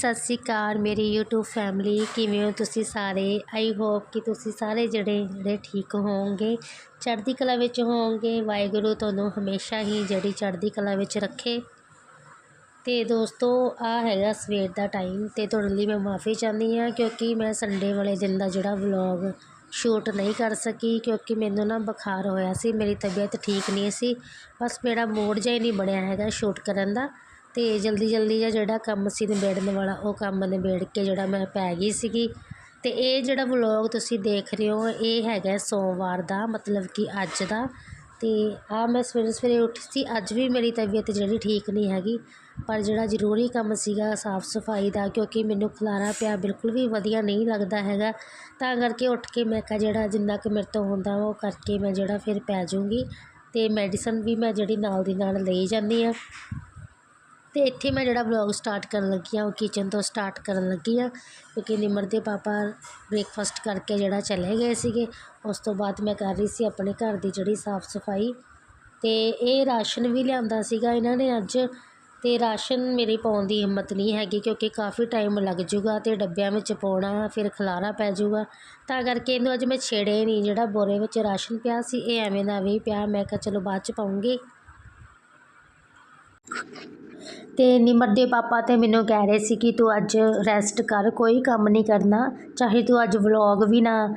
ਸਤਿ ਸ਼੍ਰੀ ਅਕਾਲ ਮੇਰੀ YouTube family ਕਿਵੇਂ ਹੋ ਤੁਸੀਂ ਸਾਰੇ? ਆਈ ਹੋਪ ਕਿ ਤੁਸੀਂ ਸਾਰੇ ਜਿਹੜੇ ਜਿਹੜੇ ਠੀਕ ਹੋਵੋਗੇ, ਚੜ੍ਹਦੀ ਕਲਾ ਵਿੱਚ ਹੋਵੋਗੇ। ਵਾਹਿਗੁਰੂ ਤੁਹਾਨੂੰ ਹਮੇਸ਼ਾ ਹੀ ਜਿਹੜੀ ਚੜ੍ਹਦੀ ਕਲਾ ਵਿੱਚ ਰੱਖੇ। ਤੇ ਦੋਸਤੋ ਆ ਹੈਗਾ ਸਵੇਰ ਦਾ ਟਾਈਮ ਤੇ ਤੁਹਾਡੇ ਲਈ ਮੈਂ ਮਾਫੀ ਚਾਹੁੰਦੀ ਹਾਂ ਕਿਉਂਕਿ ਮੈਂ ਸੰਡੇ ਵਾਲੇ ਦਿਨ ਦਾ ਜਿਹੜਾ ਵਲੌਗ ਸ਼ੂਟ ਨਹੀਂ ਕਰ ਸਕੀ ਕਿਉਂਕਿ ਮੈਨੂੰ ਨਾ ਬੁਖਾਰ ਹੋਇਆ ਸੀ, ਮੇਰੀ ਤਬੀਅਤ ਠੀਕ ਨਹੀਂ ਸੀ। ਬਸ ਮੇਰਾ ਮੂਡ ਜਿਹਾ ਹੀ ਨਹੀਂ ਬਣਿਆ ਹੈਗਾ ਸ਼ੂਟ ਕਰਨ ਦਾ। ਅਤੇ ਜਲਦੀ ਜਲਦੀ ਜਿਹਾ ਜਿਹੜਾ ਕੰਮ ਸੀ ਨਿਬੇੜਨ ਵਾਲਾ, ਉਹ ਕੰਮ ਨਿਬੇੜ ਕੇ ਜਿਹੜਾ ਮੈਂ ਪੈ ਗਈ ਸੀਗੀ। ਅਤੇ ਇਹ ਜਿਹੜਾ ਵਲੋਗ ਤੁਸੀਂ ਦੇਖ ਰਹੇ ਹੋ, ਇਹ ਹੈਗਾ ਸੋਮਵਾਰ ਦਾ, ਮਤਲਬ ਕਿ ਅੱਜ ਦਾ। ਅਤੇ ਆਹ ਮੈਂ ਸਵੇਰੇ ਸਵੇਰੇ ਉੱਠੀ ਸੀ, ਅੱਜ ਵੀ ਮੇਰੀ ਤਬੀਅਤ ਜਿਹੜੀ ਠੀਕ ਨਹੀਂ ਹੈਗੀ। ਪਰ ਜਿਹੜਾ ਜ਼ਰੂਰੀ ਕੰਮ ਸੀਗਾ ਸਾਫ਼ ਸਫ਼ਾਈ ਦਾ, ਕਿਉਂਕਿ ਮੈਨੂੰ ਖਲਾਰਾ ਪਿਆ ਬਿਲਕੁਲ ਵੀ ਵਧੀਆ ਨਹੀਂ ਲੱਗਦਾ ਹੈਗਾ। ਤਾਂ ਕਰਕੇ ਉੱਠ ਕੇ ਮੈਂ ਕਿਹਾ ਜਿਹੜਾ ਜਿੰਨਾ ਕੁ ਮੇਰੇ ਤੋਂ ਹੁੰਦਾ ਉਹ ਕਰਕੇ ਮੈਂ ਜਿਹੜਾ ਫਿਰ ਪੈ ਜੂੰਗੀ ਅਤੇ ਮੈਡੀਸਨ ਵੀ ਮੈਂ ਜਿਹੜੀ ਨਾਲ ਦੀ ਨਾਲ ਲਈ ਜਾਂਦੀ ਹਾਂ। ਅਤੇ ਇੱਥੇ ਮੈਂ ਜਿਹੜਾ ਵਲੌਗ ਸਟਾਰਟ ਕਰਨ ਲੱਗੀ ਹਾਂ, ਉਹ ਕਿਚਨ ਤੋਂ ਸਟਾਰਟ ਕਰਨ ਲੱਗੀ ਹਾਂ ਕਿਉਂਕਿ ਨਿਮਰ ਦੇ ਪਾਪਾ ਬ੍ਰੇਕਫਾਸਟ ਕਰਕੇ ਜਿਹੜਾ ਚਲੇ ਗਏ ਸੀਗੇ, ਉਸ ਤੋਂ ਬਾਅਦ ਮੈਂ ਕਰ ਰਹੀ ਸੀ ਆਪਣੇ ਘਰ ਦੀ ਜਿਹੜੀ ਸਾਫ਼ ਸਫ਼ਾਈ ਅਤੇ ਇਹ ਰਾਸ਼ਨ ਵੀ ਲਿਆਂਦਾ ਸੀਗਾ ਇਹਨਾਂ ਨੇ ਅੱਜ ਅਤੇ ਰਾਸ਼ਨ ਮੇਰੀ ਪਾਉਣ ਦੀ ਹਿੰਮਤ ਨਹੀਂ ਹੈਗੀ ਕਿਉਂਕਿ ਕਾਫੀ ਟਾਈਮ ਲੱਗ ਜੂਗਾ ਅਤੇ ਡੱਬਿਆਂ ਵਿੱਚ ਪਾਉਣਾ, ਫਿਰ ਖਲਾਰਾ ਪੈ ਜੂਗਾ ਤਾਂ ਕਰਕੇ ਇਹਨੂੰ ਅੱਜ ਮੈਂ ਛੇੜੇ ਨਹੀਂ, ਜਿਹੜਾ ਬੋਰੇ ਵਿੱਚ ਰਾਸ਼ਨ ਪਿਆ ਸੀ, ਇਹ ਐਵੇਂ ਦਾ ਵੀ ਪਿਆ, ਮੈਂ ਕਿਹਾ ਚਲੋ ਬਾਅਦ ਚ ਪਾਉਂਗੀ। ਤੇ ਨਿਮਰ ਦੇ ਪਾਪਾ ਤੇ ਮੈਨੂੰ ਕਹਿ ਰਹੇ ਸੀ ਕਿ ਤੂੰ ਅੱਜ ਰੈਸਟ ਕਰ, ਕੋਈ ਕੰਮ ਨਹੀਂ ਕਰਨਾ, ਚਾਹੇ ਤੂੰ ਅੱਜ ਵਲੌਗ ਵੀ ਨਾ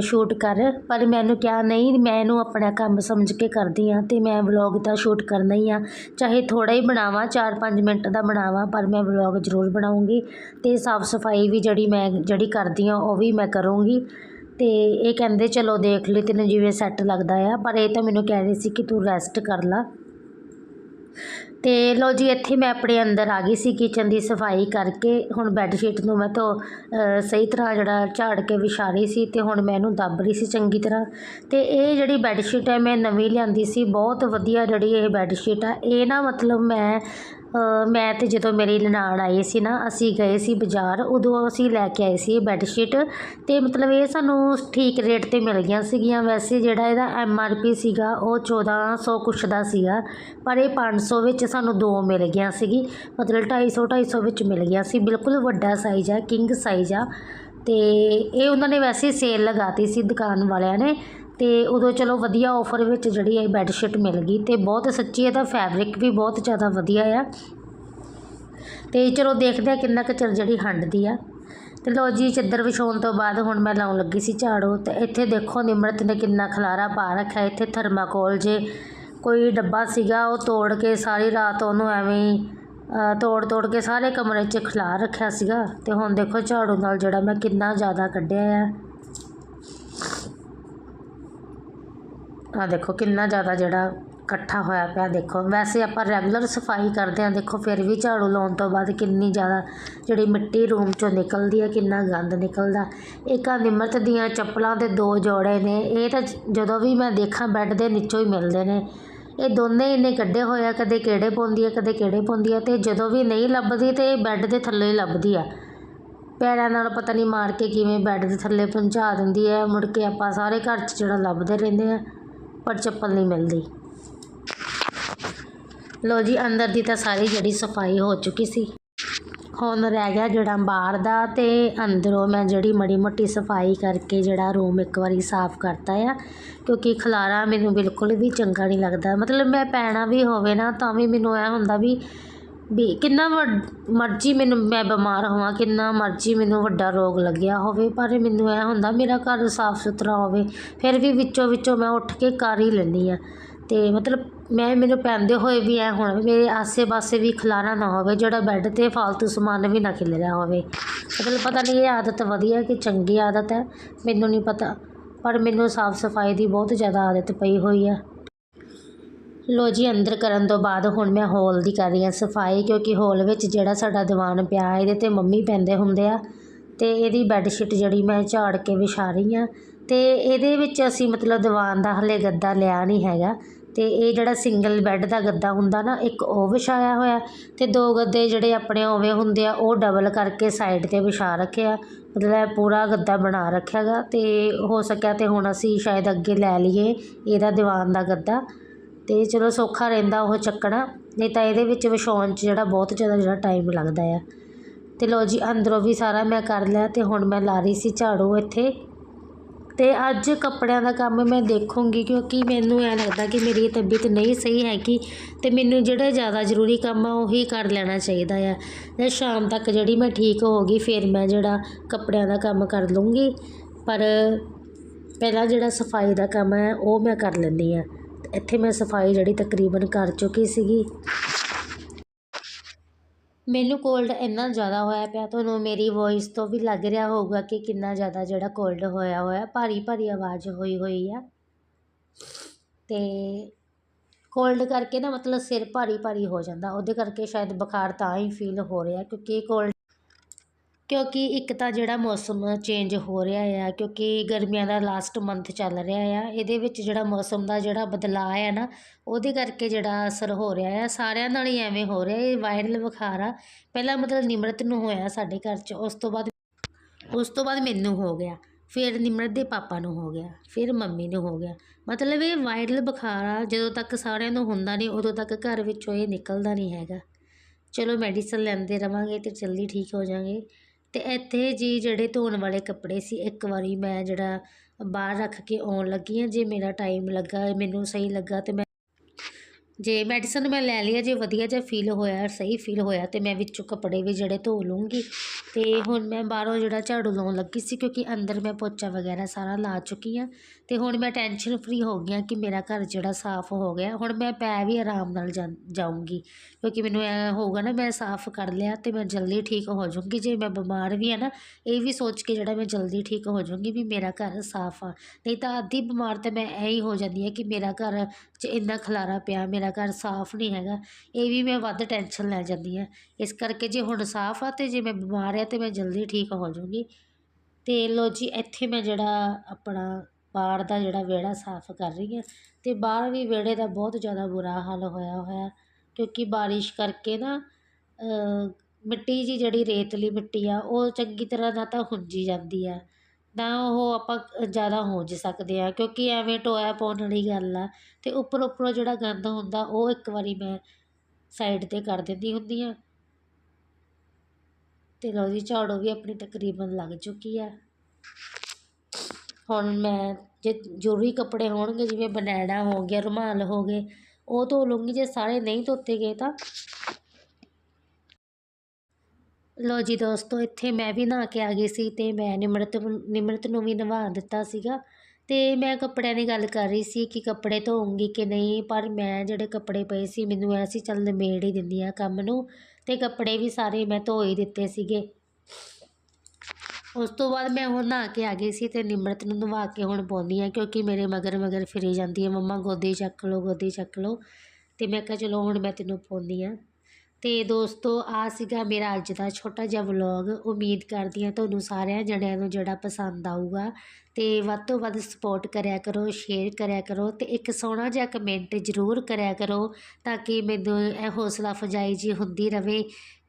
ਸ਼ੂਟ ਕਰ, ਪਰ ਮੈਨੂੰ ਕਿਹਾ, ਨਹੀਂ, ਮੈਂ ਇਹਨੂੰ ਆਪਣਾ ਕੰਮ ਸਮਝ ਕੇ ਕਰਦੀ ਆ ਤੇ ਮੈਂ ਵਲੌਗ ਤਾਂ ਸ਼ੂਟ ਕਰਨਾ ਹੀ ਆ। ਚਾਹੇ ਥੋੜਾ ਹੀ ਬਣਾਵਾਂ 4-5 ਮਿੰਟ ਦਾ ਬਣਾਵਾਂ, ਪਰ ਮੈਂ ਵਲੌਗ ਜ਼ਰੂਰ ਬਣਾਉਂਗੀ ਤੇ ਸਾਫ਼ ਸਫ਼ਾਈ ਵੀ ਜਿਹੜੀ ਮੈਂ, ਜਿਹੜੀ ਕਰਦੀ ਆ ਉਹ ਵੀ ਮੈਂ ਕਰੂੰਗੀ। ਤੇ ਇਹ ਕਹਿੰਦੇ, ਚਲੋ ਦੇਖ ਲਈ ਤੈਨੂੰ ਜਿਵੇਂ ਸੈੱਟ ਲੱਗਦਾ ਆ। ਪਰ ਇਹ ਤਾਂ ਮੈਨੂੰ ਕਹਿ ਰਹੇ ਸੀ ਕਿ ਤੂੰ ਰੈਸਟ ਕਰ ਲਾ। ਤੇ ਲੋ ਜੀ, ਇੱਥੇ ਮੈਂ ਆਪਣੇ ਅੰਦਰ ਆ ਗਈ ਸੀ ਕਿਚਨ ਦੀ ਸਫ਼ਾਈ ਕਰਕੇ। ਹੁਣ ਬੈੱਡ ਸ਼ੀਟ ਨੂੰ ਮੈਂ ਤੋਂ ਸਹੀ ਤਰ੍ਹਾਂ ਜਿਹੜਾ ਝਾੜ ਕੇ ਵਿਛਾ ਰਹੀ ਸੀ ਤੇ ਹੁਣ ਮੈਂ ਇਹਨੂੰ ਦੱਬ ਰਹੀ ਸੀ ਚੰਗੀ ਤਰ੍ਹਾਂ। ਤੇ ਇਹ ਜਿਹੜੀ ਬੈੱਡ ਸ਼ੀਟ ਹੈ, ਮੈਂ ਨਵੀਂ ਲਿਆਂਦੀ ਸੀ। ਬਹੁਤ ਵਧੀਆ ਜਿਹੜੀ ਇਹ ਬੈੱਡ ਸ਼ੀਟ ਆ। ਇਹ ਨਾ ਮਤਲਬ ਮੈਂ ਮੈਂ ਤੇ ਜਦੋਂ ਮੇਰੀ ਨਨਾਣ ਆਏ ਸੀ ਨਾ, ਅਸੀਂ ਗਏ ਸੀ ਬਾਜ਼ਾਰ, ਉਦੋਂ ਅਸੀਂ ਲੈ ਕੇ ਆਏ ਸੀ ਇਹ ਬੈੱਡ ਸ਼ੀਟ ਤੇ ਮਤਲਬ ਇਹ ਸਾਨੂੰ ਠੀਕ ਰੇਟ ਤੇ ਮਿਲ ਗਈਆਂ ਸੀਗੀਆਂ। ਵੈਸੇ ਜਿਹੜਾ ਇਹਦਾ ਐਮ ਆਰ ਪੀ ਸੀਗਾ, ਉਹ ਚੌਦਾਂ ਸੌ ਕੁਛ ਦਾ ਸੀਗਾ, ਪਰ ਇਹ ਪੰਜ ਸੌ ਵਿੱਚ ਸਾਨੂੰ ਦੋ ਮਿਲ ਗਈਆਂ ਸੀਗੀ। ਮਤਲਬ ਢਾਈ ਸੌ ਢਾਈ ਸੌ ਵਿੱਚ ਮਿਲ ਗਿਆ ਸੀ। ਬਿਲਕੁਲ ਵੱਡਾ ਸਾਈਜ਼ ਆ ਕਿੰਗ ਸਾਈਜ਼ ਆ। ਅਤੇ ਇਹ ਉਹਨਾਂ ਨੇ ਵੈਸੇ ਸੇਲ ਲਗਾਤੀ ਸੀ ਦੁਕਾਨ ਵਾਲਿਆਂ ਨੇ। ਅਤੇ ਉਦੋਂ ਚਲੋ ਵਧੀਆ ਔਫਰ ਵਿੱਚ ਜਿਹੜੀ ਇਹ ਬੈੱਡ ਸ਼ੀਟ ਮਿਲ ਗਈ ਅਤੇ ਬਹੁਤ ਸੱਚੀ ਇਹਦਾ ਫੈਬਰਿਕ ਵੀ ਬਹੁਤ ਜ਼ਿਆਦਾ ਵਧੀਆ ਆ। ਅਤੇ ਚਲੋ ਦੇਖਦੇ ਹਾਂ ਕਿੰਨਾ ਕੁ ਚਿਰ ਜਿਹੜੀ ਹੰਡਦੀ ਆ। ਤੇ ਲੋ ਜੀ, ਚੱਦਰ ਵਿਛਾਉਣ ਤੋਂ ਬਾਅਦ ਹੁਣ ਮੈਂ ਲਾਉਣ ਲੱਗੀ ਸੀ ਝਾੜੂ ਤੇ ਇੱਥੇ ਦੇਖੋ ਨਿਮਰਤ ਨੇ ਕਿੰਨਾ ਖਲਾਰਾ ਪਾ ਰੱਖਿਆ। ਇੱਥੇ ਥਰਮਾਕੋਲ ਜੇ ਕੋਈ ਡੱਬਾ ਸੀਗਾ, ਉਹ ਤੋੜ ਕੇ ਸਾਰੀ ਰਾਤ ਉਹਨੂੰ ਐਵੇਂ ਹੀ ਤੋੜ ਤੋੜ ਕੇ ਸਾਰੇ ਕਮਰੇ 'ਚ ਖਿਲਾਰ ਰੱਖਿਆ ਸੀਗਾ। ਤੇ ਹੁਣ ਦੇਖੋ ਝਾੜੂ ਨਾਲ ਜਿਹੜਾ ਮੈਂ ਕਿੰਨਾ ਜ਼ਿਆਦਾ ਕੱਢਿਆ ਆ। ਆ ਦੇਖੋ ਕਿੰਨਾ ਜ਼ਿਆਦਾ ਜਿਹੜਾ ਇਕੱਠਾ ਹੋਇਆ ਪਿਆ, ਦੇਖੋ। ਵੈਸੇ ਆਪਾਂ ਰੈਗੂਲਰ ਸਫ਼ਾਈ ਕਰਦੇ ਹਾਂ, ਦੇਖੋ, ਫਿਰ ਵੀ ਝਾੜੂ ਲਾਉਣ ਤੋਂ ਬਾਅਦ ਕਿੰਨੀ ਜ਼ਿਆਦਾ ਜਿਹੜੀ ਮਿੱਟੀ ਰੂਮ ਚੋਂ ਨਿਕਲਦੀ ਹੈ, ਕਿੰਨਾ ਗੰਦ ਨਿਕਲਦਾ। ਇੱਕ ਆ ਨਿਮਰਤ ਦੀਆਂ ਚੱਪਲਾਂ ਦੇ ਦੋ ਜੋੜੇ ਨੇ। ਇਹ ਤਾਂ ਜਦੋਂ ਵੀ ਮੈਂ ਦੇਖਾਂ, ਬੈੱਡ ਦੇ ਨੀਚੋਂ ਹੀ ਮਿਲਦੇ ਨੇ। ਇਹ ਦੋਨੇ ਇਹਨੇ ਕੱਢੇ ਹੋਇਆ ਕਦੇ ਕਿਹੜੇ ਪਾਉਂਦੀ ਹੈ, ਕਦੇ ਕਿਹੜੇ ਪਾਉਂਦੀ ਹੈ, ਤੇ ਜਦੋਂ ਵੀ ਨਹੀਂ ਲੱਭਦੀ ਤੇ ਬੈੱਡ ਦੇ ਥੱਲੇ ਹੀ ਲੱਭਦੀ ਆ। ਪੈਰਾਂ ਨਾਲ ਪਤਾ ਨਹੀਂ ਮਾਰ ਕੇ ਕਿਵੇਂ ਬੈੱਡ ਦੇ ਥੱਲੇ ਪਹੁੰਚਾ ਦਿੰਦੀ ਹੈ। ਮੁੜ ਕੇ ਆਪਾਂ ਸਾਰੇ ਘਰ 'ਚ ਜਿਹੜਾ ਲੱਭਦੇ ਰਹਿੰਦੇ ਆ। ਪਰ ਚੱਪਲ ਨਹੀਂ ਮਿਲਦੀ। ਲੋ ਜੀ, ਅੰਦਰ ਦੀ ਤਾਂ ਸਾਰੀ ਜਿਹੜੀ ਸਫ਼ਾਈ ਹੋ ਚੁੱਕੀ ਸੀ। ਹੁਣ ਰਹਿ ਗਿਆ ਜਿਹੜਾ ਬਾਹਰ ਦਾ ਤੇ ਅੰਦਰੋਂ ਮੈਂ ਜਿਹੜੀ ਮੜੀ ਮੋਟੀ ਸਫ਼ਾਈ ਕਰਕੇ ਜਿਹੜਾ ਰੂਮ ਇੱਕ ਵਾਰੀ ਸਾਫ਼ ਕਰਤਾ ਆ, ਕਿਉਂਕਿ ਖਲਾਰਾ ਮੈਨੂੰ ਬਿਲਕੁਲ ਵੀ ਚੰਗਾ ਨਹੀਂ ਲੱਗਦਾ। ਮਤਲਬ ਮੈਂ ਪੈਣਾ ਵੀ ਹੋਵੇ ਨਾ, ਤਾਂ ਵੀ ਮੈਨੂੰ ਐ ਹੁੰਦਾ ਵੀ ਵੀ ਕਿੰਨਾ ਮਰਜ਼ੀ ਮੈਨੂੰ ਮੈਂ ਬਿਮਾਰ ਹੋਵਾਂ, ਕਿੰਨਾ ਮਰਜ਼ੀ ਮੈਨੂੰ ਵੱਡਾ ਰੋਗ ਲੱਗਿਆ ਹੋਵੇ, ਪਰ ਮੈਨੂੰ ਐਂ ਹੁੰਦਾ ਮੇਰਾ ਘਰ ਸਾਫ਼ ਸੁਥਰਾ ਹੋਵੇ, ਫਿਰ ਵੀ ਵਿੱਚੋਂ ਵਿੱਚੋਂ ਮੈਂ ਉੱਠ ਕੇ ਕਰ ਹੀ ਲੈਂਦੀ ਹਾਂ। ਅਤੇ ਮਤਲਬ ਮੈਂ, ਮੈਨੂੰ ਪੈਂਦੇ ਹੋਏ ਵੀ ਐਂ ਹੋਣਾ ਮੇਰੇ ਆਸੇ-ਪਾਸੇ ਵੀ ਖਿਲਾਰਾ ਨਾ ਹੋਵੇ, ਜਿਹੜਾ ਬੈੱਡ ਤੇ ਫਾਲਤੂ ਸਮਾਨ ਵੀ ਨਾ ਖਿਲਰਿਆ ਹੋਵੇ। ਮਤਲਬ ਪਤਾ ਨਹੀਂ ਇਹ ਆਦਤ ਵਧੀਆ ਕਿ ਚੰਗੀ ਆਦਤ ਹੈ, ਮੈਨੂੰ ਨਹੀਂ ਪਤਾ, ਪਰ ਮੈਨੂੰ ਸਾਫ਼ ਸਫ਼ਾਈ ਦੀ ਬਹੁਤ ਜ਼ਿਆਦਾ ਆਦਤ ਪਈ ਹੋਈ ਹੈ। ਲੋ ਜੀ, ਅੰਦਰ ਕਰਨ ਤੋਂ ਬਾਅਦ ਹੁਣ ਮੈਂ ਹਾਲ ਦੀ ਕਰ ਰਹੀ ਹਾਂ ਸਫ਼ਾਈ, ਕਿਉਂਕਿ ਹਾਲ ਵਿੱਚ ਜਿਹੜਾ ਸਾਡਾ ਦੀਵਾਨ ਪਿਆ, ਇਹਦੇ ਤੇ ਮੰਮੀ ਪੈਂਦੇ ਹੁੰਦੇ ਆ ਤੇ ਇਹਦੀ ਬੈੱਡ ਸ਼ੀਟ ਜਿਹੜੀ ਮੈਂ ਝਾੜ ਕੇ ਵਿਛਾ ਰਹੀ ਹਾਂ ਤੇ ਇਹਦੇ ਵਿੱਚ ਅਸੀਂ ਮਤਲਬ ਦੀਵਾਨ ਦਾ ਹਲੇ ਗੱਦਾ ਲਿਆ ਨਹੀਂ ਹੈਗਾ ਤੇ ਇਹ ਜਿਹੜਾ ਸਿੰਗਲ ਬੈੱਡ ਦਾ ਗੱਦਾ ਹੁੰਦਾ ਨਾ, ਇੱਕ ਉਹ ਵਿਛਾਇਆ ਹੋਇਆ ਤੇ ਦੋ ਗੱਦੇ ਜਿਹੜੇ ਆਪਣੇ ਉਵੇਂ ਹੁੰਦੇ ਆ, ਉਹ ਡਬਲ ਕਰਕੇ ਸਾਈਡ ਤੇ ਵਿਛਾ ਰੱਖਿਆ, ਮਤਲਬ ਪੂਰਾ ਗੱਦਾ ਬਣਾ ਰੱਖਿਆਗਾ ਤੇ ਹੋ ਸਕਿਆ ਤੇ ਹੁਣ ਅਸੀਂ ਸ਼ਾਇਦ ਅੱਗੇ ਲੈ ਲਈਏ ਇਹਦਾ ਦੀਵਾਨ ਦਾ ਗੱਦਾ। ਅਤੇ ਚਲੋ ਸੌਖਾ ਰਹਿੰਦਾ ਉਹ ਚੱਕਣਾ, ਨਹੀਂ ਤਾਂ ਇਹਦੇ ਵਿੱਚ ਵਿਛਾਉਣ 'ਚ ਜਿਹੜਾ ਬਹੁਤ ਜ਼ਿਆਦਾ ਜਿਹੜਾ ਟਾਈਮ ਲੱਗਦਾ ਆ। ਅਤੇ ਲਓ ਜੀ, ਅੰਦਰੋਂ ਵੀ ਸਾਰਾ ਮੈਂ ਕਰ ਲਿਆ ਅਤੇ ਹੁਣ ਮੈਂ ਲਾ ਰਹੀ ਸੀ ਝਾੜੂ ਇੱਥੇ। ਅਤੇ ਅੱਜ ਕੱਪੜਿਆਂ ਦਾ ਕੰਮ ਮੈਂ ਦੇਖੂੰਗੀ ਕਿਉਂਕਿ ਮੈਨੂੰ ਐਂ ਲੱਗਦਾ ਕਿ ਮੇਰੀ ਤਬੀਅਤ ਨਹੀਂ ਸਹੀ ਹੈਗੀ ਅਤੇ ਮੈਨੂੰ ਜਿਹੜਾ ਜ਼ਿਆਦਾ ਜ਼ਰੂਰੀ ਕੰਮ ਆ ਉਹੀ ਕਰ ਲੈਣਾ ਚਾਹੀਦਾ ਆ। ਤੇ ਸ਼ਾਮ ਤੱਕ ਜਿਹੜੀ ਮੈਂ ਠੀਕ ਹੋ ਗਈ, ਫਿਰ ਮੈਂ ਜਿਹੜਾ ਕੱਪੜਿਆਂ ਦਾ ਕੰਮ ਕਰ ਲੂੰਗੀ। ਪਰ ਪਹਿਲਾਂ ਜਿਹੜਾ ਸਫ਼ਾਈ ਦਾ ਕੰਮ ਹੈ, ਉਹ ਮੈਂ ਕਰ ਲੈਂਦੀ ਹਾਂ। ਇੱਥੇ ਮੈਂ ਸਫ਼ਾਈ ਜਿਹੜੀ ਤਕਰੀਬਨ ਕਰ ਚੁੱਕੀ ਸੀਗੀ। ਮੈਨੂੰ ਕੋਲਡ ਇੰਨਾ ਜ਼ਿਆਦਾ ਹੋਇਆ ਪਿਆ, ਤੁਹਾਨੂੰ ਮੇਰੀ ਵੌਇਸ ਤੋਂ ਵੀ ਲੱਗ ਰਿਹਾ ਹੋਊਗਾ ਕਿ ਕਿੰਨਾ ਜ਼ਿਆਦਾ ਜਿਹੜਾ ਕੋਲਡ ਹੋਇਆ ਹੋਇਆ, ਭਾਰੀ ਭਾਰੀ ਆਵਾਜ਼ ਹੋਈ ਹੋਈ ਆ। ਤੇ ਕੋਲਡ ਕਰਕੇ ਨਾ ਮਤਲਬ ਸਿਰ ਭਾਰੀ ਭਾਰੀ ਹੋ ਜਾਂਦਾ, ਉਹਦੇ ਕਰਕੇ ਸ਼ਾਇਦ ਬੁਖਾਰ ਤਾਂ ਹੀ ਫੀਲ ਹੋ ਰਿਹਾ, ਕਿਉਂਕਿ ਕੋਲਡ ਕਿਉਂਕਿ ਇੱਕ ਤਾਂ ਜਿਹੜਾ ਮੌਸਮ ਚੇਂਜ ਹੋ ਰਿਹਾ ਆ, ਕਿਉਂਕਿ ਗਰਮੀਆਂ ਦਾ ਲਾਸਟ ਮੰਥ ਚੱਲ ਰਿਹਾ ਆ, ਇਹਦੇ ਵਿੱਚ ਜਿਹੜਾ ਮੌਸਮ ਦਾ ਜਿਹੜਾ ਬਦਲਾਅ ਹੈ ਨਾ, ਉਹਦੇ ਕਰਕੇ ਜਿਹੜਾ ਅਸਰ ਹੋ ਰਿਹਾ ਆ, ਸਾਰਿਆਂ ਨਾਲ ਹੀ ਐਵੇਂ ਹੋ ਰਿਹਾ, ਇਹ ਵਾਇਰਲ ਬੁਖਾਰ ਆ ਪਹਿਲਾਂ ਮਤਲਬ ਨਿਮਰਤ ਨੂੰ ਹੋਇਆ ਸਾਡੇ ਘਰ 'ਚ, ਉਸ ਤੋਂ ਬਾਅਦ ਉਸ ਤੋਂ ਬਾਅਦ ਮੈਨੂੰ ਹੋ ਗਿਆ, ਫਿਰ ਨਿਮਰਤ ਦੇ ਪਾਪਾ ਨੂੰ ਹੋ ਗਿਆ, ਫਿਰ ਮੰਮੀ ਨੂੰ ਹੋ ਗਿਆ, ਮਤਲਬ ਇਹ ਵਾਇਰਲ ਬੁਖਾਰ ਆ ਜਦੋਂ ਤੱਕ ਸਾਰਿਆਂ ਨੂੰ ਹੁੰਦਾ ਨਹੀਂ, ਉਦੋਂ ਤੱਕ ਘਰ ਵਿੱਚੋਂ ਇਹ ਨਿਕਲਦਾ ਨਹੀਂ ਹੈਗਾ। ਚਲੋ ਮੈਡੀਸਨ ਲੈਂਦੇ ਰਵਾਂਗੇ ਤੇ ਜਲਦੀ ਠੀਕ ਹੋ ਜਾਵਾਂਗੇ ਅਤੇ ਇੱਥੇ ਜੀ ਜਿਹੜੇ ਧੋਣ ਵਾਲੇ ਕੱਪੜੇ ਸੀ, ਇੱਕ ਵਾਰੀ ਮੈਂ ਜਿਹੜਾ ਬਾਹਰ ਰੱਖ ਕੇ ਆਉਣ ਲੱਗੀ ਹਾਂ, ਜੇ ਮੇਰਾ ਟਾਈਮ ਲੱਗਾ, ਮੈਨੂੰ ਸਹੀ ਲੱਗਾ ਤਾਂ ਮੈਂ ਜੇ ਮੈਡੀਸਨ ਮੈਂ ਲੈ ਲਿਆ ਜੇ ਵਧੀਆ ਜਿਹਾ ਫੀਲ ਹੋਇਆ, ਸਹੀ ਫੀਲ ਹੋਇਆ, ਤਾਂ ਮੈਂ ਵਿੱਚੋਂ ਕੱਪੜੇ ਵੀ ਜਿਹੜੇ ਧੋ ਲੂੰਗੀ। ਅਤੇ ਹੁਣ ਮੈਂ ਬਾਹਰੋਂ ਜਿਹੜਾ ਝਾੜੂ ਲਾਉਣ ਲੱਗੀ ਸੀ, ਕਿਉਂਕਿ ਅੰਦਰ ਮੈਂ ਪੋਚਾ ਵਗੈਰਾ ਸਾਰਾ ਲਾ ਚੁੱਕੀ ਹਾਂ ਅਤੇ ਹੁਣ ਮੈਂ ਟੈਨਸ਼ਨ ਫਰੀ ਹੋ ਗਈ ਹਾਂ ਕਿ ਮੇਰਾ ਘਰ ਜਿਹੜਾ ਸਾਫ਼ ਹੋ ਗਿਆ। ਹੁਣ ਮੈਂ ਪੈ ਵੀ ਆਰਾਮ ਨਾਲ ਜਾ, ਜਾਊਂਗੀ। ਕਿਉਂਕਿ ਮੈਨੂੰ ਐ ਹੋਊਗਾ ਨਾ, ਮੈਂ ਸਾਫ਼ ਕਰ ਲਿਆ ਅਤੇ ਮੈਂ ਜਲਦੀ ਠੀਕ ਹੋ ਜਾਊਂਗੀ। ਜੇ ਮੈਂ ਬਿਮਾਰ ਵੀ ਆ ਨਾ, ਇਹ ਵੀ ਸੋਚ ਕੇ ਜਿਹੜਾ ਮੈਂ ਜਲਦੀ ਠੀਕ ਹੋ ਜਾਊਂਗੀ ਵੀ ਮੇਰਾ ਘਰ ਸਾਫ਼ ਆ। ਨਹੀਂ ਤਾਂ ਅੱਧੀ ਬਿਮਾਰ ਤਾਂ ਮੈਂ ਐ ਹੀ ਹੋ ਜਾਂਦੀ ਹੈ ਕਿ ਮੇਰਾ ਘਰ 'ਚ ਇੰਨਾ ਖਲਾਰਾ ਪਿਆ, ਮੇਰਾ ਘਰ ਸਾਫ਼ ਨਹੀਂ ਹੈਗਾ, ਇਹ ਵੀ ਮੈਂ ਵੱਧ ਟੈਨਸ਼ਨ ਲੈ ਜਾਂਦੀ ਹਾਂ। ਇਸ ਕਰਕੇ ਜੇ ਹੁਣ ਸਾਫ਼ ਆ ਅਤੇ ਜੇ ਮੈਂ ਬਿਮਾਰ ਆ ਤਾਂ ਮੈਂ ਜਲਦੀ ਠੀਕ ਹੋ ਜਾਊਂਗੀ। ਅਤੇ ਲਓ ਜੀ, ਇੱਥੇ ਮੈਂ ਜਿਹੜਾ ਆਪਣਾ ਬਾਹਰ ਦਾ ਜਿਹੜਾ ਵਿਹੜਾ ਸਾਫ਼ ਕਰ ਰਹੀ ਹਾਂ ਅਤੇ ਬਾਹਰ ਵੀ ਵਿਹੜੇ ਦਾ ਬਹੁਤ ਜ਼ਿਆਦਾ ਬੁਰਾ ਹਾਲ ਹੋਇਆ ਹੋਇਆ ਕਿਉਂਕਿ ਬਾਰਿਸ਼ ਕਰਕੇ ਨਾ ਮਿੱਟੀ ਜਿਹੀ ਜਿਹੜੀ ਰੇਤਲੀ ਮਿੱਟੀ ਆ, ਉਹ ਚੰਗੀ ਤਰ੍ਹਾਂ ਨਾ ਤਾਂ ਹੁੰਜੀ ਜਾਂਦੀ ਆ। ਨਾ ਉਹ ਆਪਾਂ ਜ਼ਿਆਦਾ ਹੁੰਜ ਸਕਦੇ ਹਾਂ ਕਿਉਂਕਿ ਐਵੇਂ ਟੋਇਆ ਪਾਉਣ ਵਾਲੀ ਗੱਲ ਆ। ਅਤੇ ਉੱਪਰੋਂ ਉੱਪਰੋਂ ਜਿਹੜਾ ਗੰਦ ਹੁੰਦਾ, ਉਹ ਇੱਕ ਵਾਰੀ ਮੈਂ ਸਾਈਡ 'ਤੇ ਕਰ ਦਿੰਦੀ ਹੁੰਦੀ ਹਾਂ ਅਤੇ ਲਓ ਜੀ, ਝਾੜੂ ਵੀ ਆਪਣੀ ਤਕਰੀਬਨ ਲੱਗ ਚੁੱਕੀ ਆ। ਹੁਣ ਮੈਂ, ਜੇ ਜ਼ਰੂਰੀ ਕੱਪੜੇ ਹੋਣਗੇ, ਜਿਵੇਂ ਬਨੈਣਾ ਹੋ ਗਿਆ, ਰੁਮਾਲ ਹੋ ਗਏ, ਉਹ ਧੋ ਲੂੰਗੀ। ਜੇ ਸਾਰੇ ਨਹੀਂ ਧੋਤੇ ਗਏ ਤਾਂ ਲੋ ਜੀ ਦੋਸਤੋ, ਇੱਥੇ ਮੈਂ ਵੀ ਨਹਾ ਕੇ ਆ ਗਈ ਸੀ ਤੇ ਮੈਂ ਨਿਮਰਤ ਨਿਮਰਤ ਨੂੰ ਵੀ ਨਵਾ ਦਿੱਤਾ ਸੀਗਾ। ਤੇ ਮੈਂ ਕੱਪੜਿਆਂ ਦੀ ਗੱਲ ਕਰ ਰਹੀ ਸੀ ਕਿ ਕੱਪੜੇ ਧੋਉਂਗੀ ਕਿ ਨਹੀਂ, ਪਰ ਮੈਂ ਜਿਹੜੇ ਕੱਪੜੇ ਪਏ ਸੀ, ਮੈਨੂੰ ਐ ਸੀ, ਚੱਲ ਨਿਮੇੜ ਹੀ ਦਿੰਦੀ ਆ ਕੰਮ ਨੂੰ। ਤੇ ਕੱਪੜੇ ਵੀ ਸਾਰੇ ਮੈਂ ਧੋ ਹੀ ਦਿੱਤੇ ਸੀਗੇ। ਉਸ ਤੋਂ ਬਾਅਦ ਮੈਂ ਹੁਣ ਨਹਾ ਕੇ ਆ ਗਈ ਸੀ ਤੇ ਨਿਮਰਤ ਨੂੰ ਨਵਾ ਕੇ ਹੁਣ ਪਾਉਂਦੀ ਆ, ਕਿਉਂਕਿ ਮੇਰੇ ਮਗਰ ਮਗਰ ਫਿਰੀ ਜਾਂਦੀ ਹੈ ਮੰਮਾ ਗੋਦੀ ਚੱਕ ਲਓ, ਗੋਦੀ ਚੱਕ ਲਓ। ਤੇ ਮੈਂ ਕਿਹਾ, ਚਲੋ ਹੁਣ ਮੈਂ ਤੈਨੂੰ ਪਾਉਂਦੀ ਆ। ਅਤੇ ਦੋਸਤੋ ਆਹ ਸੀਗਾ ਮੇਰਾ ਅੱਜ ਦਾ ਛੋਟਾ ਜਿਹਾ ਵਲੋਗ ਉਮੀਦ ਕਰਦੀ ਹਾਂ ਤੁਹਾਨੂੰ ਸਾਰਿਆਂ ਜਣਿਆਂ ਨੂੰ ਜਿਹੜਾ ਪਸੰਦ ਆਊਗਾ। ਅਤੇ ਵੱਧ ਤੋਂ ਵੱਧ ਸਪੋਰਟ ਕਰਿਆ ਕਰੋ ਸ਼ੇਅਰ ਕਰਿਆ ਕਰੋ ਅਤੇ ਇੱਕ ਸੋਹਣਾ ਜਿਹਾ ਕਮੈਂਟ ਜ਼ਰੂਰ ਕਰਿਆ ਕਰੋ ਤਾਂ ਕਿ ਮੈਨੂੰ ਇਹ ਹੌਸਲਾ ਅਫਜ਼ਾਈ ਜੀ ਹੁੰਦੀ ਰਵੇ।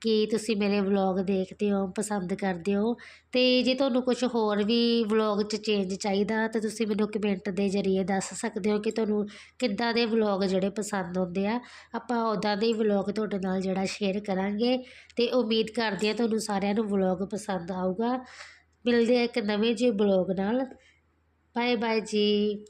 ਕਿ ਤੁਸੀਂ ਮੇਰੇ ਵਲੋਗ ਦੇਖਦੇ ਹੋ, ਪਸੰਦ ਕਰਦੇ ਹੋ ਅਤੇ ਜੇ ਤੁਹਾਨੂੰ ਕੁਛ ਹੋਰ ਵੀ ਵਲੋਗ 'ਚ ਚੇਂਜ ਚਾਹੀਦਾ, ਤਾਂ ਤੁਸੀਂ ਮੈਨੂੰ ਕਮੈਂਟ ਦੇ ਜ਼ਰੀਏ ਦੱਸ ਸਕਦੇ ਹੋ ਕਿ ਤੁਹਾਨੂੰ ਕਿੱਦਾਂ ਦੇ ਵਲੋਗ ਜਿਹੜੇ ਪਸੰਦ ਆਉਂਦੇ ਆ। ਆਪਾਂ ਉੱਦਾਂ ਦੇ ਹੀ ਵਲੌਗ ਤੁਹਾਡੇ ਨਾਲ ਜਿਹੜਾ ਸ਼ੇਅਰ ਕਰਾਂਗੇ ਅਤੇ ਉਮੀਦ ਕਰਦੇ ਹਾਂ ਤੁਹਾਨੂੰ ਸਾਰਿਆਂ ਨੂੰ ਵਲੋਗ ਪਸੰਦ ਆਊਗਾ। ਮਿਲਦੇ ਹਾਂ ਇੱਕ ਨਵੇਂ ਜਿਹੇ ਵਲੋਗ ਨਾਲ। ਬਾਏ ਬਾਏ ਜੀ।